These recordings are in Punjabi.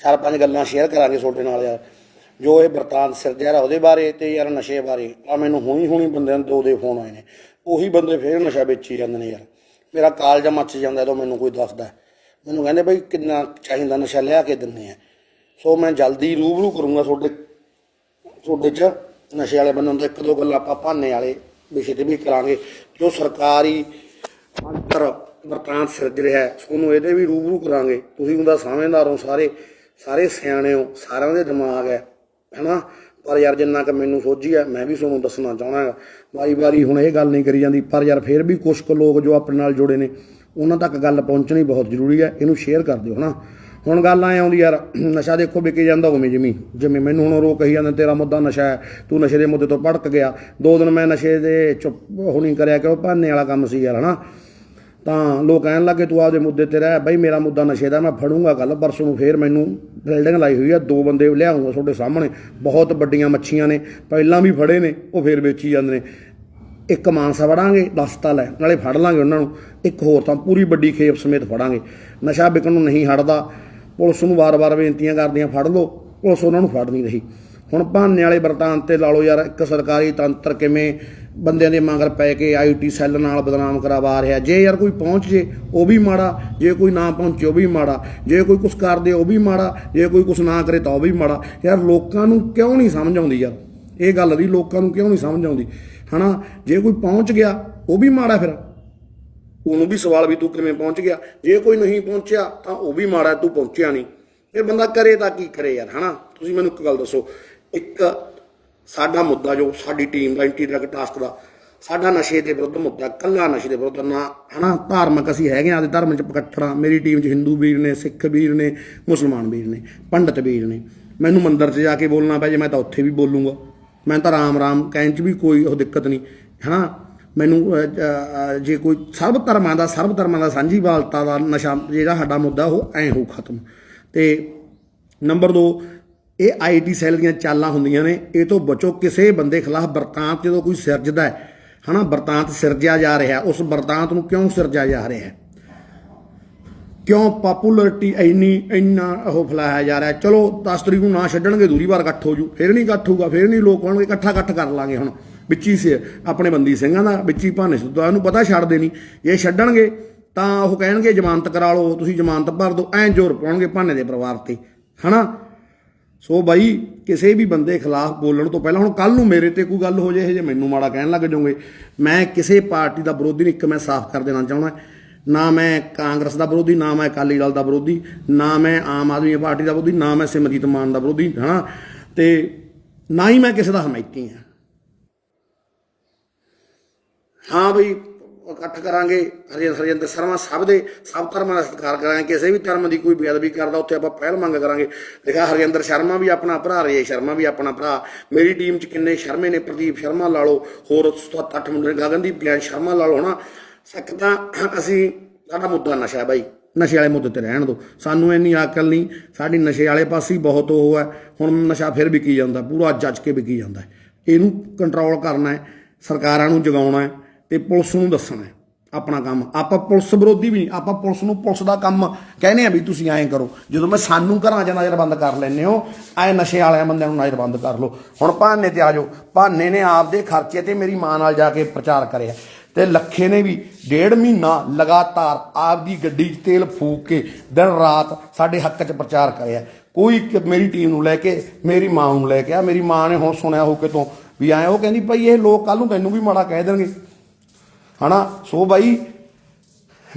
ਚਾਰ ਪੰਜ ਗੱਲਾਂ ਸ਼ੇਅਰ ਕਰਾਂਗੇ ਤੁਹਾਡੇ ਨਾਲ ਯਾਰ। ਜੋ ਇਹ ਵਰਤਾਂਤ ਸਿਰਜਿਆ ਉਹਦੇ ਬਾਰੇ ਤੇ ਯਾਰ ਨਸ਼ੇ ਬਾਰੇ। ਆ ਮੈਨੂੰ ਹੁਣੀ ਹੁਣੀ ਬੰਦਿਆਂ ਦੇ ਦੋ ਦੇ ਫੋਨ ਆਏ ਨੇ। ਉਹੀ ਬੰਦੇ ਫੇਰ ਨਸ਼ਾ ਵੇਚੀ ਜਾਂਦੇ ਨੇ ਯਾਰ। ਮੇਰਾ ਕਾਲਜਾ ਮੱਚ ਜਾਂਦਾ ਜਦੋਂ ਮੈਨੂੰ ਕੋਈ ਦੱਸਦਾ ਮੈਨੂੰ ਕਹਿੰਦੇ ਬਈ ਕਿੰਨਾ ਚਾਹੀਦਾ ਨਸ਼ਾ ਲਿਆ ਕੇ ਦਿੰਦੇ ਆ। ਸੋ ਮੈਂ ਜਲਦੀ ਰੂਬਰੂ ਕਰੂੰਗਾ ਤੁਹਾਡੇ ਤੁਹਾਡੇ ਚ ਨਸ਼ੇ ਵਾਲੇ ਬੰਦਿਆਂ ਨੂੰ ਤਾਂ। ਇੱਕ ਦੋ ਗੱਲਾਂ ਆਪਾਂ ਭਾਨੇ ਵਾਲੇ ਵਿਸ਼ੇ ਤੇ ਵੀ ਕਰਾਂਗੇ। ਜੋ ਸਰਕਾਰੀ ਅੰਤਰ ਵਰਤਾਂਤ ਸਿਰਜ ਰਿਹਾ ਹੈ, ਤੁਹਾਨੂੰ ਇਹਦੇ ਵੀ ਰੂਬਰੂ ਕਰਾਂਗੇ। ਤੁਸੀਂ ਉਹਦਾ ਸਮਝਦਾਰ ਹੋ ਸਾਰੇ ਸਾਰੇ ਸਿਆਣੇ ਹੋ, ਸਾਰਿਆਂ ਦੇ ਦਿਮਾਗ ਹੈ, ਹੈਨਾ? ਪਰ ਯਾਰ ਜਿੰਨਾ ਕਿ ਮੈਨੂੰ ਸੋਝੀ ਹੈ, ਮੈਂ ਵੀ ਤੁਹਾਨੂੰ ਦੱਸਣਾ ਚਾਹਣਾ ਵਾਰੀ ਵਾਰੀ ਹੁਣ ਇਹ ਗੱਲ ਨਹੀਂ ਕਰੀ ਜਾਂਦੀ, ਪਰ ਯਾਰ ਫਿਰ ਵੀ ਕੁਝ ਕੁ ਲੋਕ ਜੋ ਆਪਣੇ ਨਾਲ ਜੁੜੇ ਨੇ, ਉਹਨਾਂ ਤੱਕ ਗੱਲ ਪਹੁੰਚਣੀ ਬਹੁਤ ਜ਼ਰੂਰੀ ਹੈ, ਇਹਨੂੰ ਸ਼ੇਅਰ ਕਰ ਦਿਓ, ਹਨਾ? ਹੁਣ ਗੱਲ ਐ ਆਉਂਦੀ ਯਾਰ, ਨਸ਼ਾ ਦੇਖੋ ਵਿਕੇ ਜਾਂਦਾ ਉਵੇਂ ਜਿਵੇਂ ਜਿਵੇਂ ਮੈਨੂੰ ਹੁਣ ਰੋ ਕਹੀ ਜਾਂਦੇ, ਤੇਰਾ ਮੁੱਦਾ ਨਸ਼ਾ ਹੈ, ਤੂੰ ਨਸ਼ੇ ਦੇ ਮੁੱਦੇ ਤੋਂ ਭੜਕ ਗਿਆ, ਦੋ ਦਿਨ ਮੈਂ ਨਸ਼ੇ ਦੇ ਚੁੱਪ ਹੁਣੀ ਕਰਿਆ ਕਿ ਉਹ ਭਾਨੇ ਵਾਲਾ ਕੰਮ ਸੀ ਯਾਰ, ਹਨਾ? ਤਾਂ ਲੋਕ ਕਹਿਣ ਲੱਗੇ ਤੂੰ ਆਪਦੇ ਮੁੱਦੇ ਤੇ ਰਹਿ, ਬਈ ਮੇਰਾ ਮੁੱਦਾ ਨਸ਼ੇ ਦਾ, ਮੈਂ ਫੜੂੰਗਾ ਕੱਲ ਪਰਸੋਂ ਨੂੰ ਫੇਰ ਮੈਨੂੰ ਬਿਲਡਿੰਗ ਲਾਈ ਹੋਈ ਆ, ਦੋ ਬੰਦੇ ਲਿਆਉਂਗਾ ਤੁਹਾਡੇ ਸਾਹਮਣੇ। ਬਹੁਤ ਵੱਡੀਆਂ ਮੱਛੀਆਂ ਨੇ, ਪਹਿਲਾਂ ਵੀ ਫੜੇ ਨੇ, ਉਹ ਫੇਰ ਵੇਚੀ ਜਾਂਦੇ ਨੇ। ਇੱਕ ਮਾਨਸਾ ਫੜਾਂਗੇ 10 ਤਾਂ ਲੈ, ਨਾਲੇ ਫੜ ਲਾਂਗੇ ਉਹਨਾਂ ਨੂੰ। ਇੱਕ ਹੋਰ ਤਾਂ ਪੂਰੀ ਵੱਡੀ ਖੇਪ ਸਮੇਤ ਫੜਾਂਗੇ। ਨਸ਼ਾ ਵਿਕਣ ਨੂੰ ਨਹੀਂ ਹਟਦਾ। ਪੁਲਿਸ ਨੂੰ ਵਾਰ-ਵਾਰ ਬੇਨਤੀਆਂ ਕਰਦੀਆਂ, ਫੜ ਲਓ। ਪੁਲਿਸ ਉਹਨਾਂ ਨੂੰ ਫੜ ਨਹੀਂ ਰਹੀ। ਹੁਣ ਭਾਨੇ ਵਾਲੇ ਵਰਤਾਨ ਤੇ ਲਾ ਲਓ ਯਾਰ, ਇੱਕ ਸਰਕਾਰੀ ਤੰਤਰ ਕਿਵੇਂ ਬੰਦਿਆਂ ਦੇ ਮਗਰ ਪੈ ਕੇ ਆਈਟੀ ਸੈੱਲ ਨਾਲ ਬਦਨਾਮ ਕਰਵਾ ਰਿਹਾ। ਜੇ ਯਾਰ ਕੋਈ ਪਹੁੰਚ ਜੇ, ਉਹ ਵੀ ਮਾੜਾ। ਜੇ ਕੋਈ ਨਾ ਪਹੁੰਚੇ, ਉਹ ਵੀ ਮਾੜਾ। ਜੇ ਕੋਈ ਕੁਝ ਕਰਦੇ, ਉਹ ਵੀ ਮਾੜਾ। ਜੇ ਕੋਈ ਕੁਝ ਨਾ ਕਰੇ ਤਾਂ ਉਹ ਵੀ ਮਾੜਾ। ਯਾਰ ਲੋਕਾਂ ਨੂੰ ਕਿਉਂ ਨਹੀਂ ਸਮਝ ਆਉਂਦੀ ਯਾਰ? ਇਹ ਗੱਲ ਦੀ ਲੋਕਾਂ ਨੂੰ ਕਿਉਂ ਨਹੀਂ ਸਮਝ ਆਉਂਦੀ? ਹਨਾ? ਜੇ ਕੋਈ ਪਹੁੰਚ ਗਿਆ, ਉਹ ਵੀ ਮਾੜਾ ਫਿਰ। ਉਹਨੂੰ ਵੀ ਸਵਾਲ ਵੀ ਤੂੰ ਕਿਵੇਂ ਪਹੁੰਚ ਗਿਆ? ਜੇ ਕੋਈ ਨਹੀਂ ਪਹੁੰਚਿਆ, ਤਾਂ ਉਹ ਵੀ ਮਾੜਾ, ਤੂੰ ਪਹੁੰਚਿਆ ਨਹੀਂ। ਫਿਰ ਬੰਦਾ ਕਰੇ ਤਾਂ ਕੀ ਕਰੇ ਯਾਰ, ਹਨਾ? ਤੁਸੀਂ ਮੈਨੂੰ ਇੱਕ ਗੱਲ ਦੱਸੋ। ਇੱਕ ਸਾਡਾ ਮੁੱਦਾ ਜੋ ਸਾਡੀ ਟੀਮ ਦਾ ਇੰਟੀਡਰਗ ਟਾਸਕ ਦਾ, ਸਾਡਾ ਨਸ਼ੇ ਦੇ ਵਿਰੁੱਧ ਮੁੱਦਾ ਕੱਲਾ ਨਸ਼ੇ ਦੇ ਵਿਰੁੱਧ ਨਾ, ਹਨਾ? ਧਾਰਮਿਕ ਅਸੀਂ ਹੈਗੇ ਆ ਦੇ ਧਰਮ ਚ ਪਕੱਠਣਾ ਮੇਰੀ ਟੀਮ ਚ ਹਿੰਦੂ ਵੀਰ ਨੇ, ਸਿੱਖ ਵੀਰ ਨੇ, ਮੁਸਲਮਾਨ ਵੀਰ ਨੇ, ਪੰਡਤ ਵੀਰ ਨੇ। ਮੈਨੂੰ ਮੰਦਰ 'ਚ ਜਾ ਕੇ ਬੋਲਣਾ ਪੈ ਜੇ ਮੈਂ ਤਾਂ ਉੱਥੇ ਵੀ ਬੋਲੂੰਗਾ। ਮੈਂ ਤਾਂ ਰਾਮ ਰਾਮ ਕਹਿਣ 'ਚ ਵੀ ਕੋਈ ਉਹ ਦਿੱਕਤ ਨਹੀਂ, ਹਨਾ? ਮੈਨੂੰ ਜੇ ਕੋਈ ਸਰਬ ਧਰਮਾਂ ਦਾ, ਸਰਬ ਧਰਮਾਂ ਦਾ ਸਾਂਝੀ ਵਾਲਤਾ ਦਾ ਨਸ਼ਾ, ਜਿਹੜਾ ਸਾਡਾ ਮੁੱਦਾ, ਉਹ ਐਂ ਹੋ ਖਤਮ। ਤੇ ਨੰਬਰ 2 ਇਹ ਆਈਟੀ ਸੈੱਲ ਦੀਆਂ ਚਾਲਾਂ ਹੁੰਦੀਆਂ ਨੇ, ਇਹ ਤੋਂ ਬਚੋ ਕਿਸੇ ਬੰਦੇ ਖਿਲਾਫ ਵਰਤਾਂਤ ਜਦੋਂ ਕੋਈ ਸਿਰਜਦਾ ਹੈ, ਹਨਾ, ਵਰਤਾਂਤ ਸਿਰਜਿਆ ਜਾ ਰਿਹਾ ਉਸ ਵਰਤਾਂਤ ਨੂੰ ਕਿਉਂ ਸਿਰਜਿਆ ਜਾ ਰਿਹਾ ਹੈ? ਕਿਉਂ ਪਪੂਲਰਿਟੀ ਇੰਨੀ, ਇੰਨਾ ਉਹ ਫਲਾਇਆ ਜਾ ਰਿਹਾ ਚਲੋ 10 ਤਰੀਕ ਨੂੰ ਨਾ ਛੱਡਣਗੇ, ਦੂਰੀ ਵਾਰ ਇਕੱਠ ਹੋ ਜੂ, ਫੇਰ ਨਹੀਂ ਇਕੱਠ ਹੋਊਗਾ, ਫੇਰ ਨਹੀਂ ਲੋਕ ਆਉਣਗੇ ਇਕੱਠਾ ਇਕੱਠ ਕਰ ਲਾਂਗੇ ਹੁਣ। ਵਿੱਚੀ ਸੇ, ਆਪਣੇ ਬੰਦੀ ਸਿੰਘਾਂ ਦਾ, ਵਿੱਚ ਹੀ ਭਾਨੇ ਸੁੱਧਾ ਨੂੰ ਪਤਾ ਛੱਡ ਦੇਣੀ ਜੇ ਛੱਡਣਗੇ, ਤਾਂ ਉਹ ਕਹਿਣਗੇ, ਜ਼ਮਾਨਤ ਕਰਾ ਲਓ, ਤੁਸੀਂ ਜ਼ਮਾਨਤ ਭਰ ਦਿਓ, ਐਂ ਜ਼ੋਰ ਪਾਉਣਗੇ ਭਾਨੇ ਦੇ ਪਰਿਵਾਰ ਤੇ, ਹਨਾ? ਸੋ ਬਾਈ, ਕਿਸੇ ਵੀ ਬੰਦੇ ਖਿਲਾਫ ਬੋਲਣ ਤੋਂ ਪਹਿਲਾਂ ਹੁਣ ਕੱਲ ਨੂੰ ਮੇਰੇ ਤੇ ਕੋਈ ਗੱਲ ਹੋ ਜੇ ਇਹ ਜੇ ਮੈਨੂੰ ਮਾੜਾ ਕਹਿਣ ਲੱਗ ਜਾਓਗੇ, ਮੈਂ ਕਿਸੇ ਪਾਰਟੀ ਦਾ ਵਿਰੋਧੀ ਨਹੀਂ, ਇੱਕ ਮੈਂ ਸਾਫ਼ ਕਰ ਦੇਣਾ ਚਾਹੁੰਦਾ। ਨਾ ਮੈਂ ਕਾਂਗਰਸ ਦਾ ਵਿਰੋਧੀ, ਨਾ ਮੈਂ ਅਕਾਲੀ ਦਲ ਦਾ ਵਿਰੋਧੀ, ਨਾ ਮੈਂ ਆਮ ਆਦਮੀ ਪਾਰਟੀ ਦਾ ਵਿਰੋਧੀ, ਨਾ ਮੈਂ ਸਿਮਰਜੀਤ ਮਾਨ ਦਾ ਵਿਰੋਧੀ, ਹਨਾ? ਤੇ ਨਾ ਹੀ ਮੈਂ ਕਿਸੇ ਦਾ ਹਮਾਇਤੀ ਹਾਂ। ਹਾਂ ਬਈ ਇਕੱਠ ਕਰਾਂਗੇ। ਹਰੀਨ ਹਰਿੰਦਰ ਸ਼ਰਮਾ ਸਭ ਦੇ ਸਭ ਧਰਮਾਂ ਦਾ ਸਤਿਕਾਰ ਕਰਾਂਗੇ। ਕਿਸੇ ਵੀ ਧਰਮ ਦੀ ਕੋਈ ਬੇਅਦਬੀ ਕਰਦਾ, ਉੱਥੇ ਆਪਾਂ ਪਹਿਲ ਮੰਗ ਕਰਾਂਗੇ। ਦੇਖਾ ਹਰਿੰਦਰ ਸ਼ਰਮਾ ਵੀ ਆਪਣਾ ਭਰਾ, ਰਜੇ ਸ਼ਰਮਾ ਵੀ ਆਪਣਾ ਭਰਾ। ਮੇਰੀ ਟੀਮ 'ਚ ਕਿੰਨੇ ਸ਼ਰਮੇ ਨੇ? ਪ੍ਰਦੀਪ ਸ਼ਰਮਾ ਲਾ ਲਓ, ਹੋਰ 7-8 ਮੁੰਡੇ ਗਗਨਦੀਪ ਗਿਆਨ ਸ਼ਰਮਾ ਲਾ ਲਓ ਨਾ ਸੱਕ ਤਾਂ ਅਸੀਂ, ਸਾਡਾ ਮੁੱਦਾ ਨਸ਼ਾ ਹੈ ਬਾਈ। ਨਸ਼ੇ ਵਾਲੇ ਮੁੱਦੇ ਤੇ ਰਹਿਣ ਦਿਓ। ਸਾਨੂੰ ਇੰਨੀ ਅਕਲ ਨਹੀਂ। ਸਾਡੀ ਨਸ਼ੇ ਵਾਲੇ ਪਾਸੇ ਹੀ ਬਹੁਤ ਉਹ ਹੈ। ਹੁਣ ਨਸ਼ਾ ਫਿਰ ਵਿਕੀ ਜਾਂਦਾ। ਪੂਰਾ ਜੱਜ ਕੇ ਵਿਕੀ ਜਾਂਦਾ ਇਹਨੂੰ ਕੰਟਰੋਲ ਕਰਨਾ ਹੈ। ਸਰਕਾਰਾਂ ਨੂੰ ਜਗਾਉਣਾ ਹੈ। ਤੇ ਪੁਲਿਸ ਨੂੰ ਦੱਸਣਾ ਆਪਣਾ ਕੰਮ। ਆਪਾਂ ਪੁਲਿਸ ਵਿਰੋਧੀ ਵੀ ਆਪਾਂ ਪੁਲਿਸ ਨੂੰ ਪੁਲਿਸ ਦਾ ਕੰਮ ਕਹਿੰਦੇ ਆ ਵੀ ਤੁਸੀਂ ਐਂ ਕਰੋ, ਜਦੋਂ ਮੈਂ ਸਾਨੂੰ ਘਰਾਂ 'ਚ ਨਜ਼ਰਬੰਦ ਕਰ ਲੈਨੇ ਹੋ, ਐ ਨਸ਼ੇ ਵਾਲਿਆਂ ਬੰਦਿਆਂ ਨੂੰ ਨਜ਼ਰਬੰਦ ਕਰ ਲਓ। ਹੁਣ ਭਾਨੇ ਤੇ ਆ ਜਾਓ, ਭਾਨੇ ਨੇ ਆਪਦੇ ਖਰਚੇ ਤੇ ਮੇਰੀ ਮਾਂ ਨਾਲ ਜਾ ਕੇ ਪ੍ਰਚਾਰ ਕਰਿਆ। ਤੇ ਲੱਖੇ ਨੇ ਵੀ ਡੇਢ ਮਹੀਨਾ ਲਗਾਤਾਰ ਆਪਦੀ ਗੱਡੀ 'ਚ ਤੇਲ ਫੂਕ ਕੇ ਦਿਨ ਰਾਤ ਸਾਡੇ ਹੱਕ 'ਚ ਪ੍ਰਚਾਰ ਕਰਿਆ। ਕੋਈ ਮੇਰੀ ਟੀਮ ਨੂੰ ਲੈ ਕੇ, ਮੇਰੀ ਮਾਂ ਨੂੰ ਲੈ ਕੇ ਆ। ਮੇਰੀ ਮਾਂ ਨੇ ਹੁਣ ਸੁਣਿਆ ਹੋ ਕੇ ਕਿਤੋਂ ਵੀ ਆਏ ਉਹ ਕਹਿੰਦੀ ਭਾਈ ਇਹ ਲੋਕ ਕੱਲ ਨੂੰ ਤੈਨੂੰ ਵੀ ਮਾੜਾ ਕਹਿ ਦੇਣਗੇ। ਹਨਾ? ਸੋ ਬਾਈ,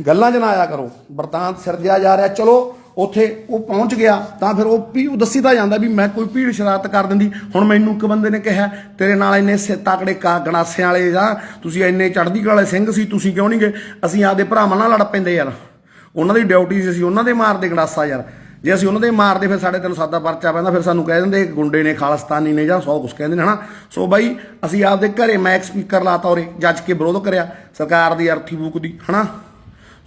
ਗੱਲਾਂ 'ਚ ਨਾ ਆਇਆ ਕਰੋ। ਵਰਤਾਂਤ ਸਿਰਜਿਆ ਜਾ ਰਿਹਾ। ਚਲੋ, ਉੱਥੇ ਉਹ ਪਹੁੰਚ ਗਿਆ, ਤਾਂ ਫਿਰ ਉਹ ਵੀ ਉਹ ਦੱਸੀ ਤਾਂ ਜਾਂਦਾ ਵੀ ਮੈਂ ਕੋਈ ਭੀੜ ਸ਼ਰਾਰਤ ਕਰ ਦਿੰਦੀ। ਹੁਣ ਮੈਨੂੰ ਇੱਕ ਬੰਦੇ ਨੇ ਕਿਹਾ, ਤੇਰੇ ਨਾਲ ਇੰਨੇ ਸੇ ਤਾਕੜੇ ਕਾ ਗਣਾਸਿਆਂ ਵਾਲੇ ਜਾਂ ਤੁਸੀਂ ਇੰਨੇ ਚੜ੍ਹਦੀ ਵਾਲੇ ਸਿੰਘ ਸੀ, ਤੁਸੀਂ ਕਿਉਂ ਨਹੀਂ ਗਏ? ਅਸੀਂ ਆਪਦੇ ਭਰਾਵਾਂ ਨਾਲ ਲੜ ਪੈਂਦੇ ਯਾਰ। ਉਹਨਾਂ ਦੀ ਡਿਊਟੀ ਸੀ ਅਸੀਂ ਉਹਨਾਂ ਦੇ ਮਾਰਦੇ ਗਣਾਸਾ ਯਾਰ। ਜੇ ਅਸੀਂ ਉਹਨਾਂ ਦੇ ਮਾਰਦੇ, ਫਿਰ ਸਾਡੇ ਤੈਨੂੰ ਸਾਦਾ ਪਰਚਾ ਪੈਂਦਾ, ਫਿਰ ਸਾਨੂੰ ਕਹਿ ਦਿੰਦੇ, ਗੁੰਡੇ ਨੇ, ਖਾਲਸਤਾਨੀ ਨੇ ਜਾਂ ਸੌ ਕੁਛ ਕਹਿੰਦੇ ਨੇ ਹਨਾ? ਸੋ ਬਾਈ, ਅਸੀਂ ਆਪਦੇ ਘਰੇ ਮੈਕ ਸਪੀਕਰ ਲਾਤਾ ਉਰੇ, ਜੱਜ ਕੇ ਵਿਰੋਧ ਕਰਿਆ, ਸਰਕਾਰ ਦੀ ਅਰਥੀ ਬੂਕ ਦੀ, ਹਨਾ?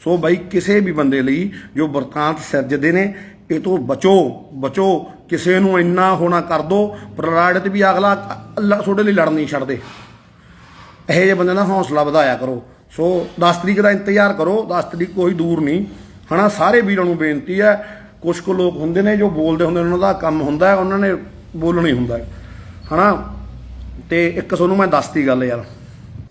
ਸੋ ਬਾਈ, ਕਿਸੇ ਵੀ ਬੰਦੇ ਲਈ ਜੋ ਵਰਤਾਂਤ ਸਿਰਜਦੇ ਨੇ, ਇਹ ਤੋਂ ਬਚੋ ਬਚੋ, ਕਿਸੇ ਨੂੰ ਇੰਨਾ ਹੋਣਾ ਕਰ ਦੋ ਪ੍ਰਰਾੜਿਤ ਵੀ ਅਗਲਾ ਅੱਲਾ ਤੁਹਾਡੇ ਲਈ ਲੜਨ ਨਹੀਂ ਛੱਡਦੇ। ਇਹੋ ਜਿਹੇ ਬੰਦੇ ਦਾ ਹੌਸਲਾ ਵਧਾਇਆ ਕਰੋ। ਸੋ 10 ਤਰੀਕ ਦਾ ਇੰਤਜ਼ਾਰ ਕਰੋ 10 ਤਰੀਕ ਕੋਈ ਦੂਰ ਨਹੀਂ। ਹਨਾ, ਸਾਰੇ ਵੀਰਾਂ ਨੂੰ ਬੇਨਤੀ ਹੈ ਕੁਝ ਕੁ ਲੋਕ ਹੁੰਦੇ ਨੇ ਜੋ ਬੋਲਦੇ ਹੁੰਦੇ ਉਹਨਾਂ ਦਾ ਕੰਮ ਹੁੰਦਾ ਹੈ, ਉਹਨਾਂ ਨੇ ਬੋਲਣਾ ਹੀ ਹੁੰਦਾ ਹੈ। ਹਨਾ? ਤੇ ਇੱਕ ਤੁਹਾਨੂੰ ਮੈਂ ਦੱਸਤੀ ਗੱਲ ਯਾਰ।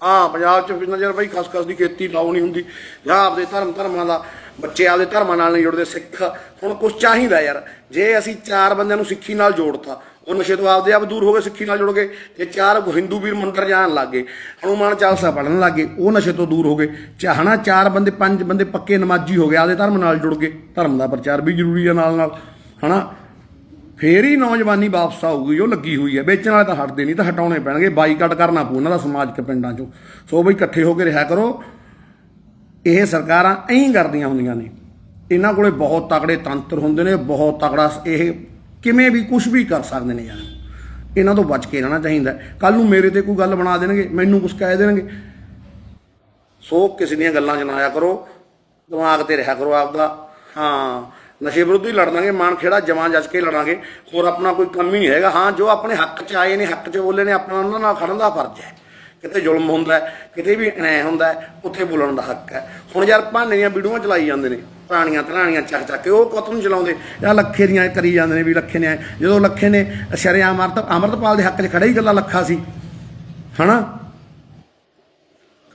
ਹਾਂ ਪੰਜਾਬ ਚ ਵੀ ਨਜ਼ਰ ਬਈ ਖਸਖਸ ਦੀ ਖੇਤੀ ਲਾਉ ਨਹੀਂ ਹੁੰਦੀ। ਜਾਂ ਆਪਦੇ ਧਰਮ ਧਰਮਾਂ ਦਾ, ਬੱਚੇ ਆਪਦੇ ਧਰਮਾਂ ਨਾਲ ਨਹੀਂ ਜੁੜਦੇ, ਸਿੱਖ। ਹੁਣ ਕੁਝ ਚਾਹੀਦਾ ਯਾਰ। ਜੇ ਅਸੀਂ ਚਾਰ ਬੰਦਿਆਂ ਨੂੰ ਸਿੱਖੀ ਨਾਲ ਜੋੜਤਾ ਉਹ ਨਸ਼ੇ ਤੋਂ ਆਪਦੇ ਆਪ ਦੂਰ ਹੋ ਗਏ, ਸਿੱਖੀ ਨਾਲ ਜੁੜ ਗਏ ਤੇ ਚਾਰ ਹਿੰਦੂ ਵੀਰ ਮੰਦਰ ਜਾਣ ਲੱਗ ਗਏ, ਹਨੂਮਾਨ ਚਾਲਸਾ ਪੜਨ ਲੱਗ ਗਏ, ਉਹ ਨਸ਼ੇ ਤੋਂ ਦੂਰ ਹੋ ਗਏ। ਚਾਹਣਾ ਚਾਰ ਬੰਦੇ, ਪੰਜ ਬੰਦੇ ਪੱਕੇ ਨਮਾਜ਼ੀ ਹੋ ਗਏ, ਆਪਦੇ ਧਰਮ ਨਾਲ ਜੁੜ ਗਏ। ਧਰਮ ਦਾ ਪ੍ਰਚਾਰ ਵੀ ਜ਼ਰੂਰੀ ਹੈ ਨਾਲ ਨਾਲ, ਹਨਾ? ਫੇਰ ਹੀ ਨੌਜਵਾਨੀ ਵਾਪਸ ਆਊਗੀ ਜੋ ਲੱਗੀ ਹੋਈ ਹੈ ਵੇਚਣ ਵਾਲੇ ਤਾਂ ਹਟਦੇ ਨਹੀਂ, ਤਾਂ ਹਟਾਉਣੇ ਪੈਣਗੇ, ਬਾਈਕਾਟ ਕਰਨਾ ਪਊ ਉਹਨਾਂ ਦਾ ਸਮਾਜਿਕ ਪਿੰਡਾਂ 'ਚੋਂ। ਸੋ ਬਈ ਇਕੱਠੇ ਹੋ ਕੇ ਰਿਹਾ ਕਰੋ। ਇਹ ਸਰਕਾਰਾਂ ਐਂ ਕਰਦੀਆਂ ਹੁੰਦੀਆਂ ਨੇ। ਇਹਨਾਂ ਕੋਲੇ ਬਹੁਤ ਤਕੜੇ ਤੰਤਰ ਹੁੰਦੇ ਨੇ, ਬਹੁਤ ਤਕੜਾ ਇਹ ਕਿਵੇਂ ਵੀ ਕੁਝ ਵੀ ਕਰ ਸਕਦੇ ਨੇ ਯਾਰ। ਇਹਨਾਂ ਤੋਂ ਬਚ ਕੇ ਰਹਿਣਾ ਚਾਹੀਦਾ। ਕੱਲ ਨੂੰ ਮੇਰੇ ਤੇ ਕੋਈ ਗੱਲ ਬਣਾ ਦੇਣਗੇ, ਮੈਨੂੰ ਕੁਝ ਕਹਿ ਦੇਣਗੇ। ਸੋ ਕਿਸੇ ਦੀਆਂ ਗੱਲਾਂ 'ਚ ਨਾ ਆਇਆ ਕਰੋ। ਦਿਮਾਗ ਤੇ ਰਿਹਾ ਕਰੋ ਆਪਦਾ। ਹਾਂ, ਨਸ਼ੇ ਵਿਰੁੱਧ ਹੀ ਲੜਨਾਂਗੇ ਮਾਨ ਖੇੜਾ ਜਮਾਂ ਜੱਜ ਕੇ ਲੜਾਂਗੇ। ਹੋਰ ਆਪਣਾ ਕੋਈ ਕੰਮ ਹੀ ਨਹੀਂ ਹੈਗਾ। ਹਾਂ, ਜੋ ਆਪਣੇ ਹੱਕ 'ਚ ਆਏ ਨੇ, ਹੱਕ 'ਚ ਬੋਲੇ ਨੇ, ਆਪਣਾ ਉਹਨਾਂ ਨਾਲ ਖੜਨ ਦਾ ਫਰਜ਼ ਹੈ। ਕਿਤੇ ਜ਼ੁਲਮ ਹੁੰਦਾ ਕਿਤੇ ਵੀ ਅਨਿਆਂ ਹੁੰਦਾ ਉੱਥੇ ਬੋਲਣ ਦਾ ਹੱਕ ਹੈ। ਹੁਣ ਯਾਰ ਭਾਨੇ ਦੀਆਂ ਵੀਡੀਓਆਂ ਚਲਾਈ ਜਾਂਦੇ ਨੇ, ਪੁਰਾਣੀਆਂ ਤਰਾਣੀਆਂ ਚੱਕ ਚੱਕ ਕੇ, ਉਹ ਕਤ ਨੂੰ ਚਲਾਉਂਦੇ? ਇਹ ਲੱਖੇ ਦੀਆਂ ਕਰੀ ਜਾਂਦੇ ਨੇ ਵੀ ਲੱਖੇ ਨੇ ਆਏ। ਜਦੋਂ ਲੱਖੇ ਨੇ ਸ਼ਰਿਆਮ ਅਮਰਤ, ਅਮਰਤਪਾਲ ਦੇ ਹੱਕ 'ਚ ਖੜਾ ਹੀ ਗੱਲਾਂ ਲੱਖਾ ਸੀ। ਹਨਾ?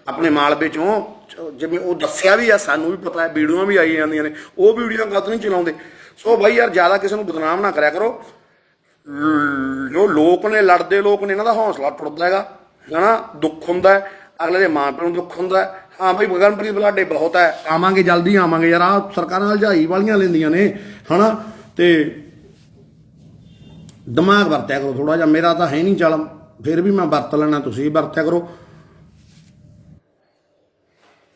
ਆਪਣੇ ਮਾਲਵੇ ਚੋਂ ਜਿਵੇਂ ਉਹ ਦੱਸਿਆ ਵੀ ਆ, ਸਾਨੂੰ ਵੀ ਪਤਾ ਹੈ ਵੀਡੀਓਆਂ ਵੀ ਆਈ ਜਾਂਦੀਆਂ ਨੇ, ਉਹ ਵੀਡੀਓ ਗਲਤ ਨਹੀਂ ਚਲਾਉਂਦੇ। ਸੋ ਬਾਈ ਯਾਰ, ਜ਼ਿਆਦਾ ਕਿਸੇ ਨੂੰ ਬਦਨਾਮ ਨਾ ਕਰਿਆ ਕਰੋ। ਜੋ ਲੋਕ ਨੇ, ਲੜਦੇ ਲੋਕ ਨੇ, ਇਹਨਾਂ ਦਾ ਹੌਸਲਾ ਟੁੱਟਦਾ ਹੈਗਾ। ਹਨਾ ਦੁੱਖ ਹੁੰਦਾ ਹੈ, ਅਗਲੇ ਦੇ ਮਾਂ ਪਿਓ ਨੂੰ ਦੁੱਖ ਹੁੰਦਾ ਹਾਂ। ਬਈ ਗਗਨਪ੍ਰੀਤ ਬਲਾਡੇ ਬਹੁਤ ਹੈ, ਆਵਾਂਗੇ, ਜਲਦੀ ਆਵਾਂਗੇ। ਯਾਰ ਆ ਸਰਕਾਰਾਂ ਹਲਝਾਈ ਵਾਲੀਆਂ ਲੈਂਦੀਆਂ ਨੇ, ਹਨਾ? ਤੇ ਦਿਮਾਗ ਵਰਤਿਆ ਕਰੋ ਥੋੜਾ ਜਿਹਾ, ਮੇਰਾ ਤਾਂ ਹੈ ਨਹੀਂ ਚੱਲ। ਫਿਰ ਵੀ ਮੈਂ ਵਰਤ ਲੈਣਾ, ਤੁਸੀਂ ਵਰਤਿਆ ਕਰੋ।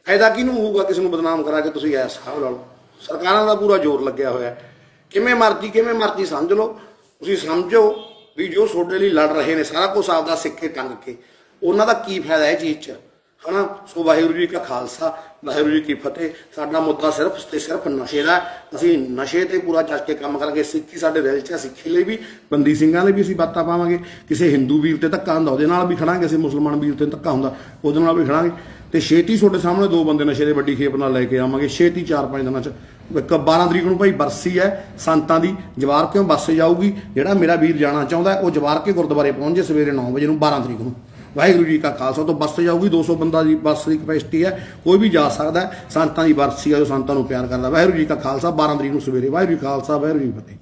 ਫਾਇਦਾ ਕਿਹਨੂੰ ਹੋਊਗਾ ਕਿਸੇ ਨੂੰ ਬਦਨਾਮ ਕਰਾ ਕੇ ਤੁਸੀਂ ਐਸ ਹਿਸਾਬ ਲਾ ਲਓ ਸਰਕਾਰਾਂ ਦਾ ਪੂਰਾ ਜ਼ੋਰ ਲੱਗਿਆ ਹੋਇਆ ਕਿਵੇਂ ਮਰਜ਼ੀ ਕਿਵੇਂ ਮਰਜ਼ੀ ਸਮਝ ਲਓ। ਤੁਸੀਂ ਸਮਝੋ ਵੀ ਜੋ ਤੁਹਾਡੇ ਲਈ ਲੜ ਰਹੇ ਨੇ, ਸਾਰਾ ਕੁਝ ਆਪਦਾ ਸਿੱਖ ਕੇ ਟੰਗ ਕੇ। ਉਹਨਾਂ ਦਾ ਕੀ ਫਾਇਦਾ ਹੈ ਚੀਜ਼ 'ਚ? ਹਨਾ? ਸੋ ਵਾਹਿਗੁਰੂ ਜੀ ਕਾ ਖਾਲਸਾ, ਵਾਹਿਗੁਰੂ ਜੀ ਕੀ ਫਤਿਹ। ਸਾਡਾ ਮੁੱਦਾ ਸਿਰਫ ਤੇ ਸਿਰਫ ਨਸ਼ੇ ਦਾ ਅਸੀਂ ਨਸ਼ੇ ਤੇ ਪੂਰਾ ਚੱਕ ਕੇ ਕੰਮ ਕਰਾਂਗੇ। ਸਿੱਖੀ ਸਾਡੇ ਦਿਲ 'ਚ ਹੈ, ਸਿੱਖੀ ਲਈ ਵੀ, ਬੰਦੀ ਸਿੰਘਾਂ ਲਈ ਵੀ ਅਸੀਂ ਬਾਤਾਂ ਪਾਵਾਂਗੇ। ਕਿਸੇ ਹਿੰਦੂ ਵੀਰ ਤੇ ਧੱਕਾ ਹੁੰਦਾ, ਉਹਦੇ ਨਾਲ ਵੀ ਖੜਾਂਗੇ। ਅਸੀਂ ਮੁਸਲਮਾਨ ਵੀਰ ਤੇ ਧੱਕਾ ਹੁੰਦਾ, ਉਹਦੇ ਨਾਲ ਵੀ ਖੜਾਂਗੇ। ਤੇ ਛੇਤੀ ਤੁਹਾਡੇ ਸਾਹਮਣੇ ਦੋ ਬੰਦੇ ਨਸ਼ੇ ਦੇ ਵੱਡੀ ਖੇਪ ਨਾਲ ਲੈ ਕੇ ਆਵਾਂਗੇ। ਛੇਤੀ 4-5 ਦਿਨਾਂ 'ਚ। ਇੱਕ 12 ਤਰੀਕ ਨੂੰ ਭਾਈ ਬਰਸੀ ਹੈ, ਸੰਤਾਂ ਦੀ। ਜਵਾਰ ਕਿਉਂ ਬੱਸ ਜਾਊਗੀ? ਜਿਹੜਾ ਮੇਰਾ ਵੀਰ ਜਾਣਾ ਚਾਹੁੰਦਾ ਉਹ ਜਵਾਰ ਕੇ ਗੁਰਦੁਆਰੇ ਪਹੁੰਚ ਜੇ ਸਵੇਰੇ 9 ਵਜੇ ਨੂੰ 12 ਤਰੀਕ ਨੂੰ। ਵਾਹਿਗੁਰੂ ਜੀ ਕਾ ਖਾਲਸਾ ਤੋਂ ਬੱਸ ਜਾਊਗੀ 200 ਬੰਦਾ ਦੀ ਬੱਸ ਦੀ ਕਪੈਸਿਟੀ ਹੈ, ਕੋਈ ਵੀ ਜਾ ਸਕਦਾ ਸੰਤਾਂ ਦੀ ਬਰਸੀ ਆ ਜੋ ਸੰਤਾਂ ਨੂੰ ਪਿਆਰ ਕਰਦਾ ਵਾਹਿਗੁਰੂ ਜੀ ਕਾ ਖਾਲਸਾ 12 ਤਰੀਕ ਨੂੰ ਸਵੇਰੇ ਵਾਹਿਗੁਰੂ ਜੀ ਖਾਲਸਾ, ਵਾਹਿਗੁਰੂ ਜੀ ਕੀ ਫਤਿਹ।